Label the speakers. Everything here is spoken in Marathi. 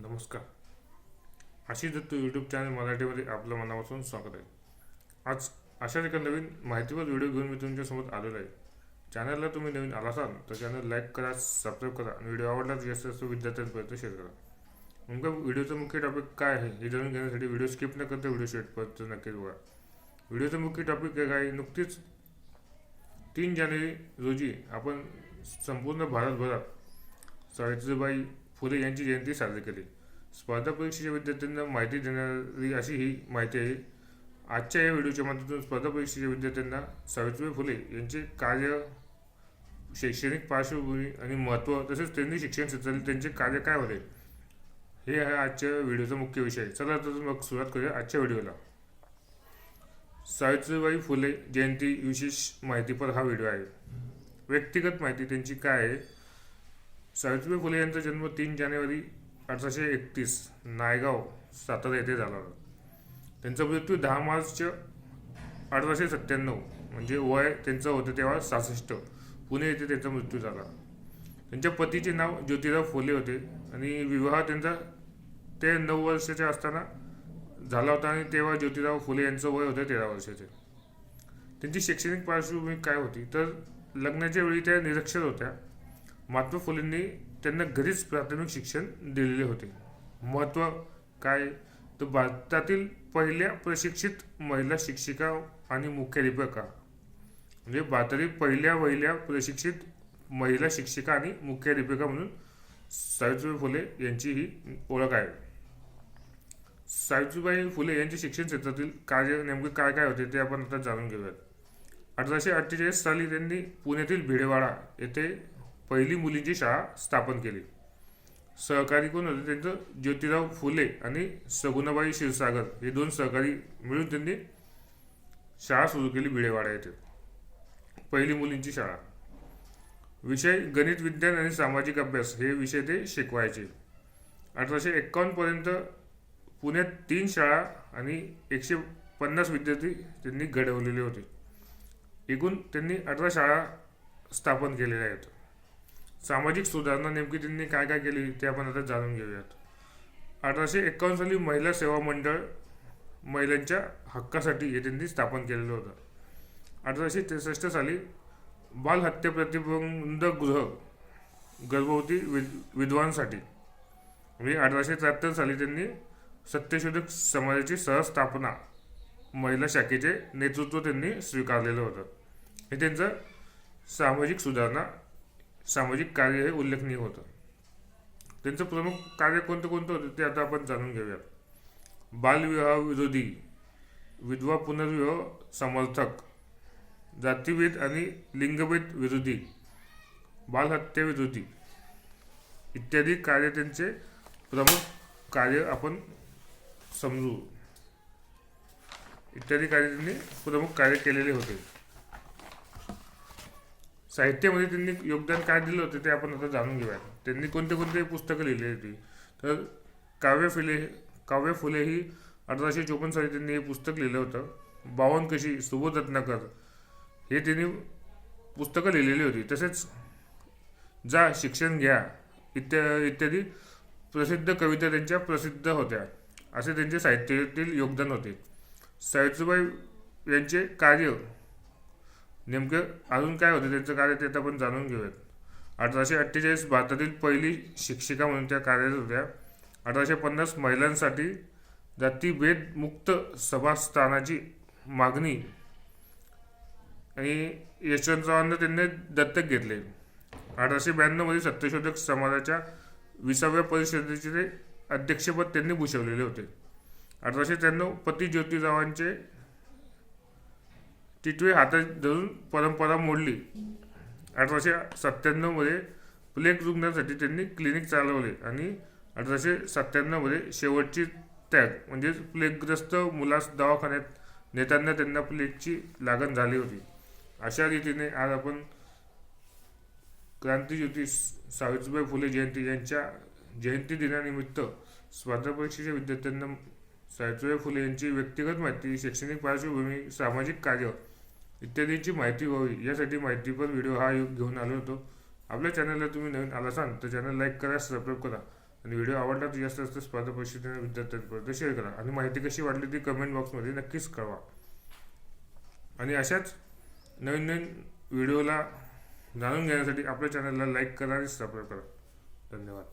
Speaker 1: नमस्कार. आशिष दत्त यूट्यूब चॅनल मराठीमध्ये आपलं मनापासून स्वागत आहे. आज अशाच एका नवीन माहितीवर व्हिडिओ घेऊन मी तुमच्यासमोर आलेलो आहे. चॅनलला तुम्ही नवीन आला असाल तर चॅनल लाईक करा सबस्क्राईब करा आणि व्हिडिओ आवडला जास्त जास्त विद्यार्थ्यांपर्यंत शेअर करा. नेमका व्हिडिओचा मुख्य टॉपिक काय आहे हे जाणून घेण्यासाठी व्हिडिओ स्किप न करता व्हिडिओ शेवटपर्यंत नक्कीच बघा. व्हिडिओचा मुख्य टॉपिक काय आहे नुकतीच तीन जानेवारी रोजी आपण संपूर्ण भारतभरात सावित्रीबाई फुले यांची जयंती साजरी केली. स्पर्धा परीक्षेच्या विद्यार्थ्यांना माहिती देणारी अशी ही माहिती आहे. आजच्या या व्हिडिओच्या माध्यमातून स्पर्धा परीक्षेच्या विद्यार्थ्यांना सावित्रीबाई फुले यांचे कार्य शैक्षणिक पार्श्वभूमी आणि महत्त्व तसेच त्यांनी शिक्षण क्षेत्रातील त्यांचे कार्य काय होते हे आहे आजच्या व्हिडिओचा मुख्य विषय चला तर मग सुरुवात करूया आजच्या व्हिडिओला. सावित्रीबाई फुले जयंती विशेष माहितीपर हा व्हिडिओ आहे. व्यक्तिगत माहिती त्यांची काय आहे सावित्रीबाई फुले यांचा जन्म तीन जानेवारी अठराशे एकतीस नायगाव सातारा येथे झाला होता. त्यांचा मृत्यू दहा मार्च अठराशे सत्त्याण्णव म्हणजे वय त्यांचं होतं तेव्हा सहासष्ट. पुणे येथे त्यांचा मृत्यू झाला. त्यांच्या पतीचे नाव ज्योतिराव फुले होते आणि विवाह त्यांचा ते नऊ वर्षाचे असताना झाला होता आणि तेव्हा ज्योतिराव फुले यांचं वय होतं तेरा वर्षाचे. त्यांची शैक्षणिक पार्श्वभूमी काय होती? तर लग्नाच्या वेळी त्या निरक्षर होत्या. महात्मा फुलेंनी त्यांना घरीच प्राथमिक शिक्षण दिलेले होते. महत्त्व काय? तर भारतातील पहिल्या प्रशिक्षित महिला शिक्षिका आणि मुख्याध्यापिका. म्हणजे भारतातील पहिल्या वहिल्या प्रशिक्षित महिला शिक्षिका आणि मुख्याध्यापिका म्हणून सावित्रीबाई फुले यांची ही ओळख आहे. सावित्रीबाई फुले यांचे शिक्षण क्षेत्रातील कार्य नेमके काय काय होते ते आपण आता जाणून घेऊयात. अठराशे अठ्ठेचाळीस साली त्यांनी पुण्यातील भिडेवाडा येथे पहिली मुलींची शाळा स्थापन केली. सहकारी कोण होते? त्यांचं ज्योतिराव फुले आणि सगुणाबाई क्षीरसागर हे दोन सहकारी मिळून त्यांनी शाळा सुरू केली भिडेवाडा येथे. पहिली मुलींची शाळा. विषय गणित विज्ञान आणि सामाजिक अभ्यास हे विषय ते शिकवायचे. अठराशे एक्कावन्नपर्यंत पुण्यात तीन शाळा आणि एकशे पन्नास विद्यार्थी त्यांनी घडवलेले होते. एकूण त्यांनी अठरा शाळा स्थापन केलेल्या आहेत. सामाजिक सुधारणा नेमकी त्यांनी काय काय केली ते आपण आता जाणून घेऊयात. अठराशे एकावन्न साली महिला सेवा मंडळ महिलांच्या हक्कासाठी हे त्यांनी स्थापन केलेलं होतं. अठराशे त्रेसष्ट साली बालहत्या प्रतिबंध गृह गर्भवती विद विधवांसाठी म्हणजे अठराशे त्र्याहत्तर साली त्यांनी सत्यशोधक समाजाची सहस्थापना महिला शाखेचे नेतृत्व त्यांनी स्वीकारलेलं होतं. हे त्यांचं सामाजिक सुधारणा सामाजिक कार्य हे उल्लेखनीय होतं. त्यांचं प्रमुख कार्य कोणतं कोणतं होतं ते आता आपण जाणून घेऊयात. बालविवाह विरोधी विधवा पुनर्विवाह समर्थक जातीभेद आणि लिंगभेद विरोधी बालहत्याविरोधी इत्यादी कार्य त्यांचे प्रमुख कार्य आपण समजू. इत्यादी कार्य त्यांनी प्रमुख कार्य केलेले होते. साहित्यामध्ये त्यांनी योगदान काय दिलं होतं ते आपण आता जाणून घेऊया त्यांनी कोणते कोणते पुस्तकं लिहिली होती? तर काव्य फुले काव्य फुले ही अठराशे चोपन्न साली त्यांनी हे पुस्तक लिहिलं होतं. बावन कशी सुबोध रत्नाकर हे त्यांनी पुस्तकं लिहिलेली होती. तसेच जा शिक्षण घ्या इत्या इत्यादी प्रसिद्ध कविता त्यांच्या प्रसिद्ध होत्या. असे त्यांचे साहित्यातील योगदान होते. सावित्रीबाई यांचे कार्य नेमकं अजून काय होतं? त्यांचं कार्य ते आता आपण जाणून घेऊयात. अठराशे अठ्ठेचाळीस भारतातील पहिली शिक्षिका म्हणून त्या कार्यरत होत्या. अठराशे पन्नास महिलांसाठी जातीभेदमुक्त सभास्थानाची मागणी आणि यशवंतरावांना त्यांनी दत्तक घेतले. अठराशे ब्याण्णवमध्ये सत्यशोधक समाजाच्या विसाव्या परिषदेचे अध्यक्षपद त्यांनी भूषवलेले होते. अठराशे त्र्याण्णव पती ज्योतिरावांचे टिटवे हातात धरून परंपरा मोडली. अठराशे सत्त्याण्णवमध्ये प्लेग रुग्णांसाठी त्यांनी क्लिनिक चालवले आणि अठराशे सत्त्याण्णवमध्ये शेवटची त्याग म्हणजे प्लेगग्रस्त मुलास दवाखान्यात नेताना त्यांना प्लेगची लागण झाली होती. अशा रीतीने आज आपण क्रांतीज्योती सावित्रीबाई फुले जयंती यांच्या जयंती दिनानिमित्त स्पर्धा परीक्षेच्या विद्यार्थ्यांना सावित्रीबाई फुले यांची व्यक्तिगत माहिती शैक्षणिक पार्श्वभूमी सामाजिक कार्य इत्यादींची माहिती व्हावी यासाठी माहितीपर व्हिडिओ हा घेऊन आलो होतो. आपल्या चॅनलला तुम्ही नवीन आला असाल तर चॅनल लाईक करा सबस्क्राईब करा. आणि व्हिडिओ आवडला तर जास्त जास्त स्पर्धा परिषदेने विद्यार्थ्यांपर्यंत शेअर करा. आणि माहिती कशी वाटली ती कमेंट बॉक्समध्ये नक्कीच कळवा. आणि अशाच नवीन नवीन व्हिडिओला जाणून घेण्यासाठी आपल्या चॅनलला लाईक करा आणि सबस्क्राईब करा. धन्यवाद.